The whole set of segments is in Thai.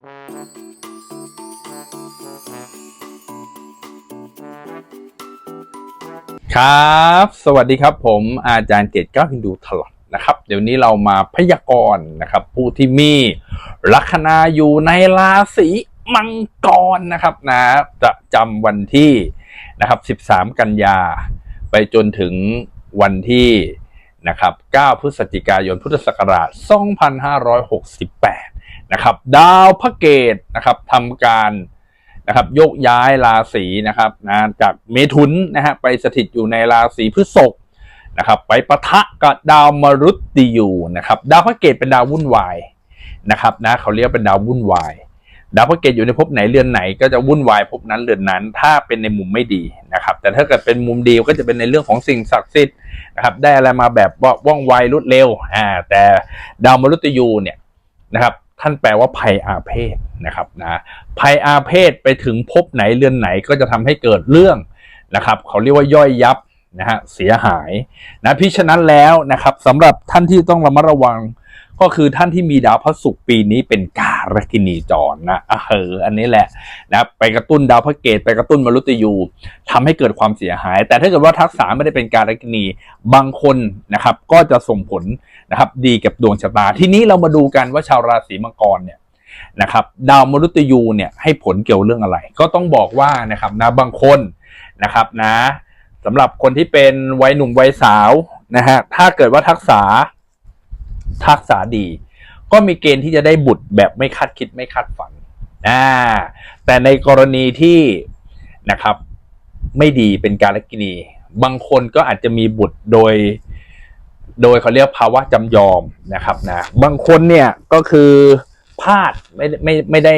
ครับ สวัสดีครับผมอาจารย์เกตก้าฮินดูถลอดนะครับ เดี๋ยวนี้เรามาพยากรณ์นะครับ ผู้ที่มีลัคนาอยู่ในราศีมังกรนะครับนะประจำวันที่นะครับ 13 กันยา ไปจนถึงวันที่นะครับ 9 พฤศจิกายนพุทธศักราช 2568 นะครับ ดาวพระเกตนะครับทำการนะครับยกย้ายราศีนะครับนะจากเมถุนนะฮะไปสถิตอยู่ในราศีพฤษภนะครับ ไปปะทะกับดาวมรุตติยูนะครับ ดาวพระเกตเป็นดาววุ่นวายนะครับนะเขาเรียกเป็นดาววุ่นวาย ดาวพระเกตอยู่ในภพไหนเรือนไหน ก็จะวุ่นวายภพนั้นเรือนนั้น ถ้าเป็นในมุมไม่ดีนะครับ แต่ถ้าเกิดเป็นมุมดีก็จะเป็นในเรื่องของสิ่งศักดิ์สิทธิ์นะครับ ได้อะไรมาแบบว่าว่องไวรวดเร็วอ่าแต่ดาวมรุตยูเนี่ยนะครับ ท่านแปลว่าภัยอาเพศนะครับนะภัยอาเพศไปถึงภพไหนเรือนไหนก็จะทำให้เกิดเรื่องนะครับ เขาเรียกว่าย่อยยับนะฮะเสียหายนะพิฉะนั้นแล้วนะครับสำหรับท่านที่ต้องระมัดระวัง ก็คือท่านที่มีดาวพระศุกร์ปีนี้เป็นการกินีจรนะอะเอออันนี้แหละนะไปกระตุ้นดาวพระเกตไปกระตุ้นมรุตยูทำให้เกิดความเสียหาย แต่ถ้าเกิดว่าทักษะไม่ได้เป็นการกินีบางคนนะครับ ก็จะส่งผลนะครับดีกับดวงชะตา ทีนี้เรามาดูกันว่าชาวราศีมังกรเนี่ยนะครับดาวมฤตยูเนี่ยให้ผลเกี่ยวเรื่องอะไร ก็ต้องบอกว่านะครับนะบางคนนะครับนะสำหรับคนที่เป็นวัยหนุ่มวัยสาวนะฮะถ้าเกิดว่าทักษะ ทักษะดี ก็มีเกณฑ์ที่จะได้บุตรแบบไม่คาดคิดไม่คาดฝันอ่าแต่ในกรณีที่นะครับ ไม่ดีเป็นการกินี บางคนก็อาจจะมีบุตรโดย โดยเขาเรียกภาวะจำยอมนะครับนะบางคนเนี่ยก็คือพลาดไม่ไม่ไม่ได้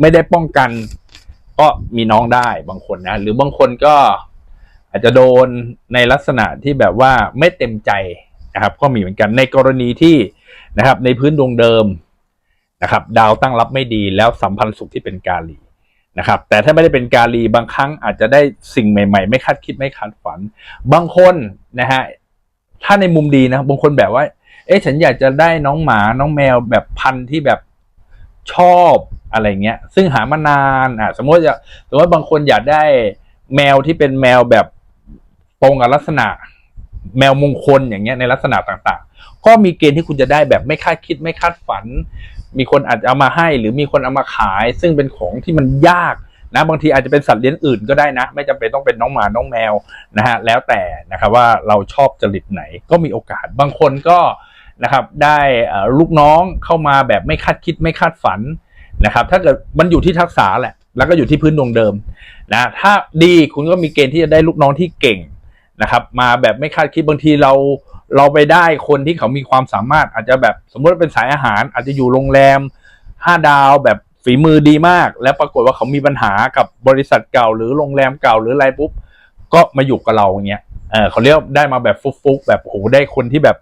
ไม่ได้ป้องกัน ก็มีน้องได้บางคนนะ หรือบางคนก็อาจจะโดนในลักษณะที่แบบว่าไม่เต็มใจ นะครับก็มีเหมือนกันในกรณีที่นะครับในพื้นดวงเดิมนะครับดาวตั้งรับไม่ดีแล้วสัมพันธ์สุขที่เป็นกาลีนะครับแต่ถ้าไม่ได้เป็นกาลีบางครั้งอาจจะได้สิ่งใหม่ ๆ ไม่คาดคิดไม่คาดฝัน บางคนนะฮะถ้าในมุมดีนะบางคนแบบว่า เอ๊ะฉันอยากจะได้น้องหมาน้องแมวแบบพันธุ์ที่แบบชอบอะไรเงี้ย ซึ่งหามานานอะสมมติจะสมมติบางคนอยากได้แมวที่เป็นแมวแบบตรงกับลักษณะ แมวมงคลอย่างเงี้ยในลักษณะต่างๆ ก็มีเกณฑ์ที่คุณจะได้แบบไม่คาดคิดไม่คาดฝัน มีคนอาจจะเอามาให้ หรือมีคนเอามาขาย ซึ่งเป็นของที่มันยากนะบางทีอาจจะเป็นสัตว์เลี้ยงอื่นก็ได้นะ ไม่จำเป็นต้องเป็นน้องหมาน้องแมวนะฮะแล้วแต่นะครับว่าเราชอบจริตไหนก็มีโอกาสบางคนก็นะครับได้ลูกน้องเข้ามาแบบไม่คาดคิดไม่คาดฝันนะครับถ้าเกิดมันอยู่ที่ทักษะแหละ แล้วก็อยู่ที่พื้นดวงเดิมนะถ้าดีคุณก็มีเกณฑ์ที่จะได้ลูกน้องที่เก่ง นะครับ มาแบบไม่คาดคิดบางทีเราเราไปได้คนที่เขามีความสามารถอาจจะแบบสมมติว่าเป็นสายอาหาร อาจจะอยู่โรงแรมห้าดาวแบบฝีมือดีมาก แล้วปรากฏว่าเขามีปัญหากับบริษัทเก่า หรือโรงแรมเก่าหรืออะไรปุ๊บก็มาอยู่กับเราอย่างเงี้ยเออเขาเรียกได้มาแบบฟุกๆแบบโหได้คนที่แบบ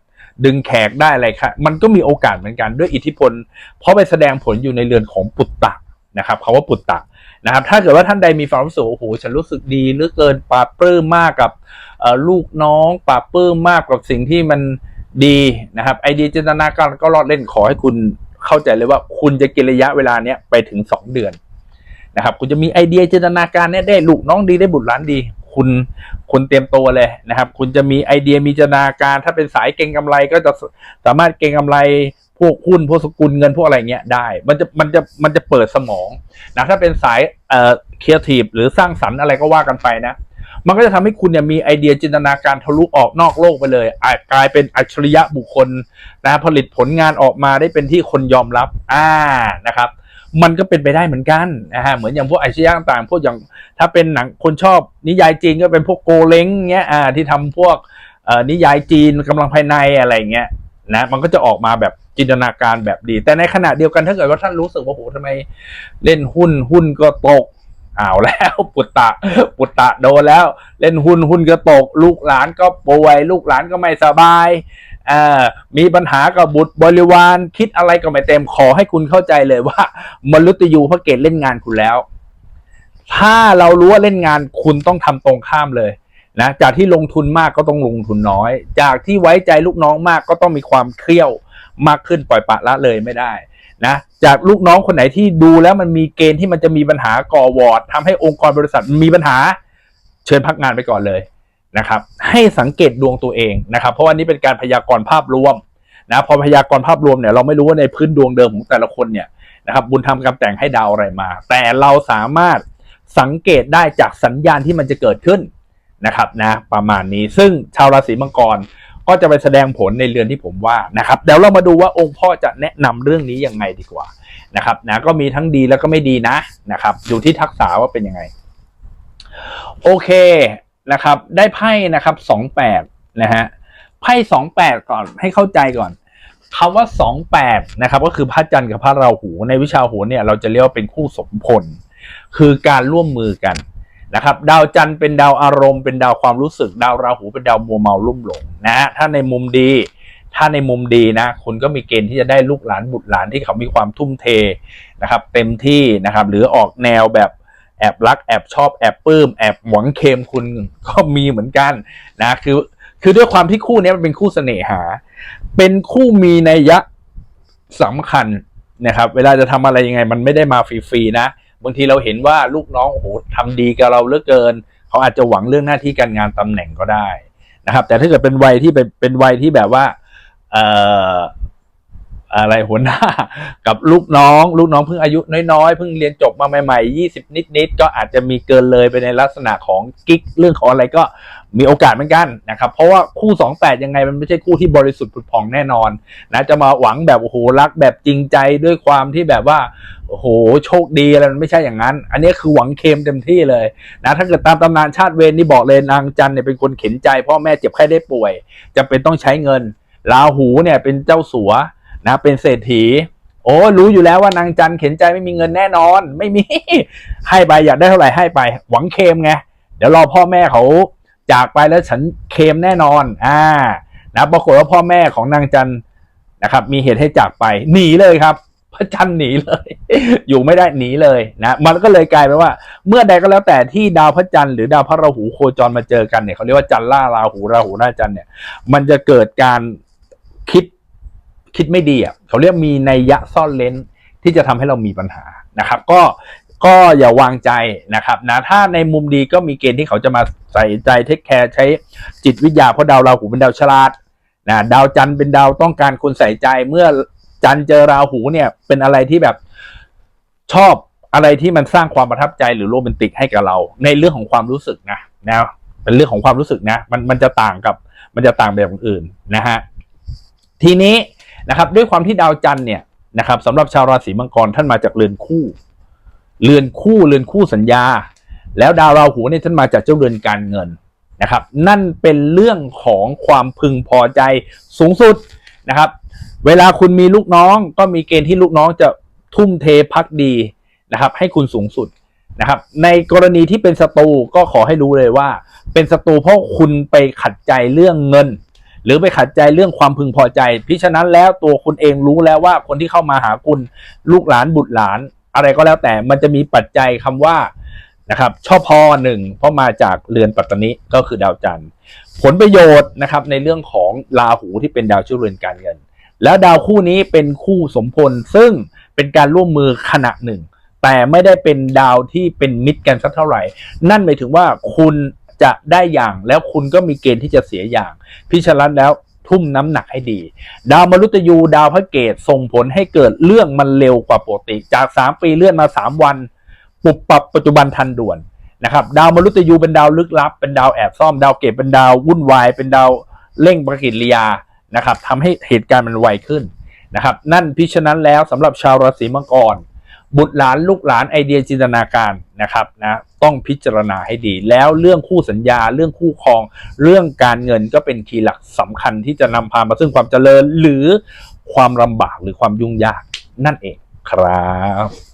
ดึงแขกได้อะไรค่ะมันก็มีโอกาสเหมือนกันด้วยอิทธิพล เพราะไปแสดงผลอยู่ในเรือนของปุตตะนะครับคำว่าปุตตะ นะครับถ้าเกิดว่าท่านใดมีความรู้สึกโอ้โหฉันรู้สึกดีหลือเกินปลาบปลื้มมากกับลูกน้องปลาบปลื้มมากกับสิ่งที่มันดีนะครับไอเดียจินตนาการก็รอดเล่นขอให้คุณเข้าใจเลยว่าคุณจะกินระยะเวลาเนี้ยไปถึงสองเดือนนะครับคุณจะมีไอเดียจินตนาการเนี้ยได้ลูกน้องดีได้บุตรหลานดี คุณคุณเตรียมตัวเลยนะครับ คุณจะมีไอเดียมีจินตนาการ ถ้าเป็นสายเก่งกำไรก็จะสามารถเก่งกำไร พวกหุ้นพวกสกุลเงินพวกอะไรเงี้ยได้ มันจะมันจะมันจะเปิดสมองนะถ้าเป็นสายเอ่อครีเอทีฟหรือสร้างสรรค์อะไรก็ว่ากันไปนะมันก็จะทำให้คุณเนี่ยมีไอเดียจินตนาการทะลุออกนอกโลกไปเลยอาจกลายเป็นอัจฉริยะบุคคลนะผลิตผลงานออกมาได้เป็นที่คนยอมรับอ่านะครับ มันก็เป็นไปได้เหมือนกันนะฮะเหมือนอย่างพวกอัจฉริยะต่างๆพวกอย่างถ้าเป็นหนังคนชอบนิยายจีนก็เป็นพวกโกเล้งเงี้ยอ่าที่ทำพวกเอ่อนิยายจีนกำลังภายในอะไรเงี้ย นะมันก็จะออกมาแบบจินตนาการแบบดี แต่ในขณะเดียวกันถ้าเกิดว่าท่านรู้สึกว่าโหทำไมเล่นหุ้นหุ้นก็ตกอ้าวแล้วปุตตะปุตตะโดนแล้ว เล่นหุ้นหุ้นก็ตก ลูกหลานก็ป่วย ลูกหลานก็ไม่สบายอ่ามีปัญหากับบุตรบริวารคิดอะไรก็ไม่เต็มขอให้คุณเข้าใจเลยว่ามนุษย์ยูพระเกตเล่นงานคุณแล้ว ถ้าเรารู้ว่าเล่นงานคุณต้องทำตรงข้ามเลย นะจากที่ลงทุนมากก็ต้องลงทุนน้อย จากที่ไว้ใจลูกน้องมากก็ต้องมีความเครียวมากขึ้นปล่อยปะละเลยไม่ได้นะจากลูกน้องคนไหนที่ดูแล้วมันมีเกณฑ์ที่มันจะมีปัญหาก่อวอร์ดทำให้องค์กรบริษัทมีปัญหาเชิญพักงานไปก่อนเลยนะครับ ให้สังเกตดวงตัวเองนะครับ เพราะว่านี่เป็นการพยากรณ์ภาพรวมนะพอพยากรณ์ภาพรวมเนี่ยเราไม่รู้ว่าในพื้นดวงเดิมของแต่ละคนเนี่ยนะครับบุญทำกำแต่งให้ดาวอะไรมา แต่เราสามารถสังเกตได้จากสัญญาณที่มันจะเกิดขึ้น นะครับนะประมาณนี้ซึ่งชาวราศีมังกรก็จะไปแสดงผลในเรือนที่ผมว่านะครับเดี๋ยวเรามาดูว่าองค์พ่อจะแนะนำเรื่องนี้ยังไงดีกว่านะครับนะก็มีทั้งดีแล้วก็ไม่ดีนะนะครับอยู่ที่ทักษะว่าเป็นยังไง โอเคนะครับ ได้ไพ่นะครับสองแปดนะฮะไพ่สองแปดก่อนให้เข้าใจก่อนคำว่าสองแปดนะครับ ก็คือพระจันทร์กับพระราหู ในวิชาโหรเนี่ยเราจะเรียกว่าเป็นคู่สมพลคือการร่วมมือกัน นะครับดาวจันทร์เป็นดาวอารมณ์เป็นดาวความรู้สึก ดาวราหูเป็นดาวมัวเมาลุ่มหลงนะฮะถ้าในมุมดีถ้าในมุมดีนะคุณก็มีเกณฑ์ที่จะได้ลูกหลานบุตรหลานที่เขามีความทุ่มเทนะครับเต็มที่นะครับหรือออกแนวแบบแอบรักแอบชอบแอบปลื้มแอบหวังเคมคุณก็มีเหมือนกันนะคือคือด้วยความที่คู่นี้มันเป็นคู่เสน่หา เป็นคู่มีนัยยะสำคัญนะครับ เวลาจะทำอะไรยังไง มันไม่ได้มาฟรีๆนะ บางทีเราเห็นว่าลูกน้องโอ้โหทำดีกับเราเหลือเกิน เขาอาจจะหวังเรื่องหน้าที่การงานตำแหน่งก็ได้นะครับ แต่ถ้าเกิดเป็นวัยที่เป็นเป็นวัยที่แบบว่าเอ่อ อะไรหัวหน้ากับลูกน้อง ลูกน้องเพิ่งอายุน้อยๆเพิ่งเรียนจบมาใหม่ๆยี่สิบนิดๆก็อาจจะมีเกินเลยไปในลักษณะของกิ๊กเรื่องของอะไรก็มีโอกาสเหมือนกันนะครับ เพราะว่าคู่สองแปดยังไงมันไม่ใช่คู่ที่บริสุทธิ์ผุดผ่องแน่นอนนะจะมาหวังแบบโอ้โหรักแบบจริงใจด้วยความที่แบบว่าโอ้โหโชคดีอะไรมันไม่ใช่อย่างนั้น อันนี้คือหวังเค็มเต็มที่เลยนะถ้าเกิดตามตำนานชาติเวรนี่บอกเลยนางจันเนี่ยเป็นคนเข็นใจพ่อแม่เจ็บไข้ได้ป่วยจะเป็นต้องใช้เงินราหูเนี่ยเป็นเจ้าสัว นะเป็นเศรษฐี โอ้รู้อยู่แล้วว่านางจันเข็นใจไม่มีเงินแน่นอน ไม่มีให้ไปอยากได้เท่าไหร่ให้ไป หวังเคมไงเดี๋ยวรอพ่อแม่เขาจากไปแล้วฉันเคมแน่นอนอ่านะปรากฏว่าพ่อแม่ของนางจันนะครับ มีเหตุให้จากไปหนีเลยครับพระจันทร์หนีเลย อยู่ไม่ได้หนีเลยนะมันก็เลยกลายเป็นว่า เมื่อใดก็แล้วแต่ที่ดาวพระจันทร์หรือดาวพระราหูโคจรมาเจอกันเนี่ยเขาเรียกว่าจันทร์ล่าราหูราหูล่าจันทร์เนี่ย มันจะเกิดการคิด คิดไม่ดีอะเขาเรียกมีนัยยะซ่อนเลนที่จะทำให้เรามีปัญหานะครับ ก็ก็อย่าวางใจนะครับนะถ้าในมุมดีก็มีเกณฑ์ที่เขาจะมาใส่ใจเทคแคร์ใช้จิตวิทยาเพราะดาวราหูเป็นดาวฉลาดนะดาวจันทร์เป็นดาวต้องการคนใส่ใจเมื่อจันทร์เจอราหูเนี่ยเป็นอะไรที่แบบชอบอะไรที่มันสร้างความประทับใจหรือโรแมนติกให้กับเรา ในเรื่องของความรู้สึกนะนะเป็นเรื่องของความรู้สึกนะ มันมันจะต่างกับมันจะต่างแบบอื่นนะฮะทีนี้ นะครับด้วยความที่ดาวจันทร์เนี่ยนะครับสำหรับชาวราศีมังกรท่านมาจากเรือนคู่ เรือนคู่เรือนคู่สัญญา แล้วดาวราหูเนี่ยท่านมาจากเจ้าเรือนการเงินนะครับ นั่นเป็นเรื่องของความพึงพอใจสูงสุดนะครับ เวลาคุณมีลูกน้องก็มีเกณฑ์ที่ลูกน้องจะทุ่มเทพักดีนะครับ ให้คุณสูงสุดนะครับ ในกรณีที่เป็นศัตรูก็ขอให้รู้เลยว่า เป็นศัตรูเพราะคุณไปขัดใจเรื่องเงิน หรือไปขัดใจเรื่องความพึงพอใจ พิฉะนั้นแล้วตัวคุณเองรู้แล้วว่าคนที่เข้ามาหาคุณลูกหลานบุตรหลาน อะไรก็แล้วแต่มันจะมีปัจจัยคำว่านะครับชอบพอหนึ่งเพราะมาจากเรือนปัตตนิก็คือดาวจันทร์ ผลประโยชน์นะครับในเรื่องของราหูที่เป็นดาวชื่อเรือนการเงิน แล้วดาวคู่นี้เป็นคู่สมพลซึ่งเป็นการร่วมมือขณะหนึ่ง แต่ไม่ได้เป็นดาวที่เป็นมิตรกันสักเท่าไหร่ นั่นหมายถึงว่าคุณ จะได้อย่างแล้วคุณก็มีเกณฑ์ที่จะเสียอย่าง พิฉะนั้นแล้วทุ่มน้ำหนักให้ดี ดาวมฤตยูดาวพระเกตส่งผลให้เกิดเรื่องมันเร็วกว่าปกติ จาก 3 ปีเลื่อนมา 3 วันปุบปับปัจจุบันทันด่วนนะครับดาวมฤตยูเป็นดาวลึกลับ เป็นดาวแอบซ่อม ดาวเกตเป็นดาววุ่นวาย เป็นดาวเร่งประกิริยานะครับทำให้เหตุการณ์มันไวขึ้นนะครับ นั่นพิฉะนั้นแล้วสำหรับชาวราศีมังกร บุตรหลานลูกหลานไอเดียจินตนาการนะครับนะต้องพิจารณาให้ดี แล้วเรื่องคู่สัญญาเรื่องคู่ครอง เรื่องการเงินก็เป็นคีย์หลักสำคัญที่จะนำพามาซึ่งความเจริญหรือความลำบากหรือความยุ่งยากนั่นเองครับ